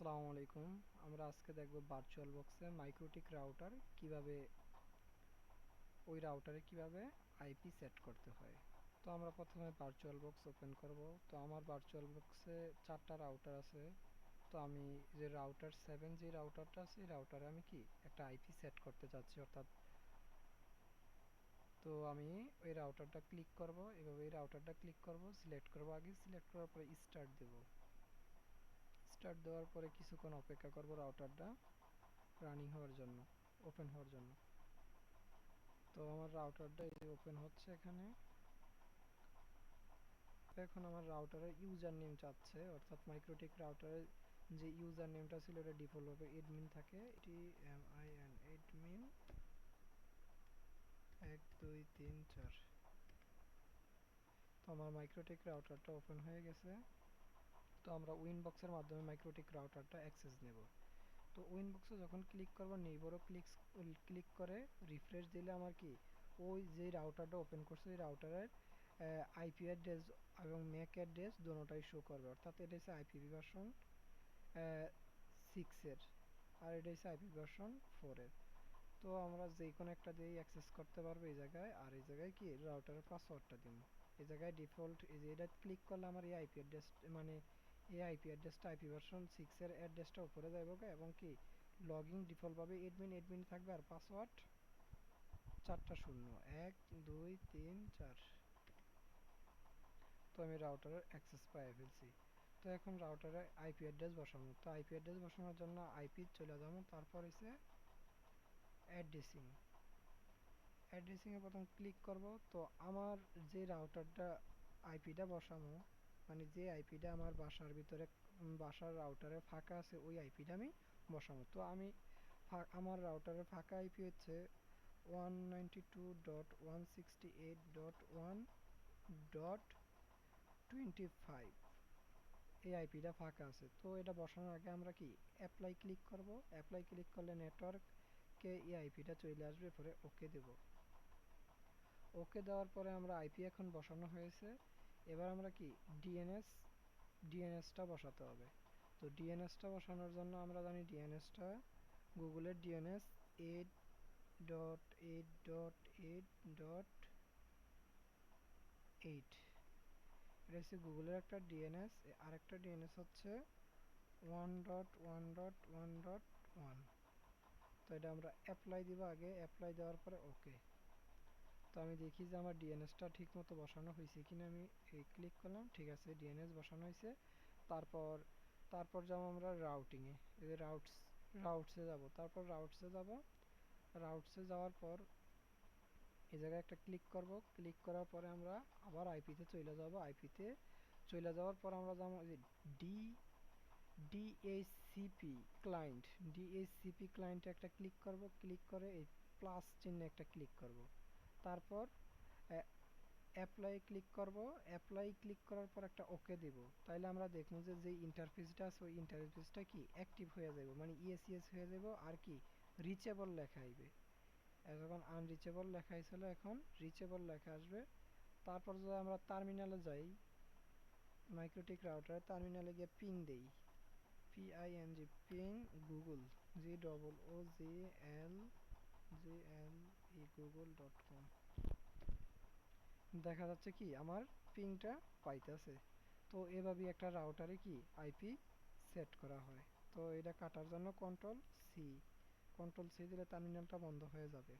আসসালামু আলাইকুম। আমরা আজকে দেখব ভার্চুয়াল বক্সে মাইক্রোটিক রাউটার কীভাবে, ওই রাউটারে কীভাবে আইপি সেট করতে হয়। তো আমরা প্রথমে ভার্চুয়াল বক্স ওপেন করব। তো আমার ভার্চুয়াল বক্সে চারটা রাউটার আছে। তো আমি যে রাউটার সেভেন যে রাউটারটা আছে, এই রাউটারে আমি কি একটা আইপি সেট করতে চাচ্ছি অর্থাৎ তো আমি ওই রাউটারটা ক্লিক করব। এভাবে এই রাউটারটা ক্লিক করব সিলেক্ট করব। আগে সিলেক্ট করার পরে স্টার্ট দেবো। স্টার্ট দেওয়ার পরে কিছুক্ষণ অপেক্ষা করব রাউটারটা রানিং হওয়ার জন্য ওপেন হওয়ার জন্য। তো আমার রাউটারটা ওপেন হচ্ছে এখানে। এখন আমার রাউটারের ইউজার নেম চাচ্ছে, অর্থাৎ মাইক্রোটিক রাউটারের যে ইউজার নেমটা ছিল এটা ডিফল্ট হবে এডমিন থাকে। এটি এম আই এন এডমিন এক দুই তিন চার। তো আমার মাইক্রোটিক রাউটারটা ওপেন হয়ে গেছে। তো আমরা উইনবক্সের মাধ্যমে মাইক্রোটিক রাউটারটা অ্যাক্সেস নেব। তো উইনবক্সে যখন ক্লিক করব নেইবারও ক্লিক ক্লিক করে রিফ্রেশ দিলে আমার কি? ওই যে রাউটারটা ওপেন করছে, ওই রাউটারের আইপি অ্যাড্রেস এবং ম্যাক অ্যাড্রেস দুটোটাই শো করবে। অর্থাৎ এটা হচ্ছে আইপি ভার্সন সিক্সের আর এটা হচ্ছে আইপি ভার্সন ফোরের তো আমরা যে কোনো একটা দিয়েই অ্যাক্সেস করতে পারব এই জায়গায়, আর এই জায়গায় কি? রাউটারের পাসওয়ার্ডটা দিব। এই জায়গায় ডিফল্ট এই যে এটা ক্লিক করলে আমার এই আইপি অ্যাড্রেস মানে এই আইপি অ্যাড্রেসটা আইপি ভার্সন সিক্সের অ্যাড্রেসটা উপরে যাইব এবং কি? লগইন ডিফল্টভাবে এডমিন এডমিন থাকবে আর পাসওয়ার্ড চারটা শূন্য। এক, দুই, তিন, চার। তো আমি রাউটারের অ্যাক্সেস পাই ফেলছি। তো এখন রাউটারে আইপি অ্যাড্রেস বসাবো। তো আইপি অ্যাড্রেস বসানোর জন্য আইপি চলে যাব। তারপর হচ্ছে অ্যাড্রেসিং অ্যাড্রেসিংয়ে প্রথম ক্লিক করব। তো আমার যে রাউটারটা আইপিটা বসাবো মানে যে আইপিটা আমার বাসার ভিতরে বাসার রাউটারে ফাঁকা আছে, ওই আইপিটা আমি বসাবো। তো আমি আমার রাউটারে ফাঁকা আইপি হচ্ছে ওয়ান নাইনটি এই আইপিটা ফাঁকা আছে। তো এটা বসানোর আগে আমরা কি অ্যাপ্লাই ক্লিক করব? অ্যাপ্লাই ক্লিক করলে নেটওয়ার্ককে এই আইপিটা চলে আসবে পরে ওকে দেব। ওকে দেওয়ার পরে আমরা আইপি এখন বসানো হয়েছে। এবার আমরা কি? ডিএনএস ডিএনএসটা বসাতে হবে। তো ডিএনএসটা বসানোর জন্য আমরা জানি ডিএনএসটা গুগলের DNS eight dot eight dot eight dot eight এটা হচ্ছে গুগলের একটা ডিএনএস আরেকটা ডিএনএস হচ্ছে one dot one dot one dot one তো এটা আমরা অ্যাপ্লাই দিব আগে অ্যাপ্লাই দেওয়ার পরে ওকে তো আমি দেখি যে আমার ডিএনএসটা ঠিক মতো বসানো হয়েছে কিনা, আমি এই ক্লিক করলাম, ঠিক আছে ডিএনএস বসানো হয়েছে তারপর তারপর যাব আমরা রাউটিংয়ে যে রাউটস রাউটসে যাব। তারপর রাউটসে যাব। রাউটসে যাওয়ার পর এই জায়গায় একটা ক্লিক করব। ক্লিক করার পরে আমরা আবার আইপিতে চলে যাব। আইপিতে চলে যাওয়ার পর আমরা যাব যে ডি ডিএসিপি ক্লায়েন্ট ডিএসিপি ক্লায়েন্টে একটা ক্লিক করব। ক্লিক করে এই প্লাস চিহ্নে একটা ক্লিক করব। তারপর অ্যাপ্লাই ক্লিক করব। অ্যাপ্লাই ক্লিক করার পর একটা ওকে দেব। তাইলে আমরা দেখব যে যে ইন্টারফেসটা আছে, ওই ইন্টারফেসটা কি অ্যাক্টিভ হয়ে যাবে মানে ইএস ইএস হয়ে যাব আর কি রিচেবল লেখা আইবে। যখন আনরিচেবল লেখা হয়েছিল এখন রিচেবল লেখা আসবে। তারপর যদি আমরা টার্মিনালে যাই মাইক্রোটিক রাউটারে টার্মিনালে গিয়ে পিং দেই। P I N G ping Google G double O G L G L Google dot com দেখা যাচ্ছে কি, আমার পিংটা পাইতেছে। তো এভাবেই একটা রাউটারে কি আইপি সেট করা হয়। তো এটা কাটার জন্য কন্ট্রোল সি কন্ট্রোল সি দিলে টার্মিনালটা বন্ধ হয়ে যাবে।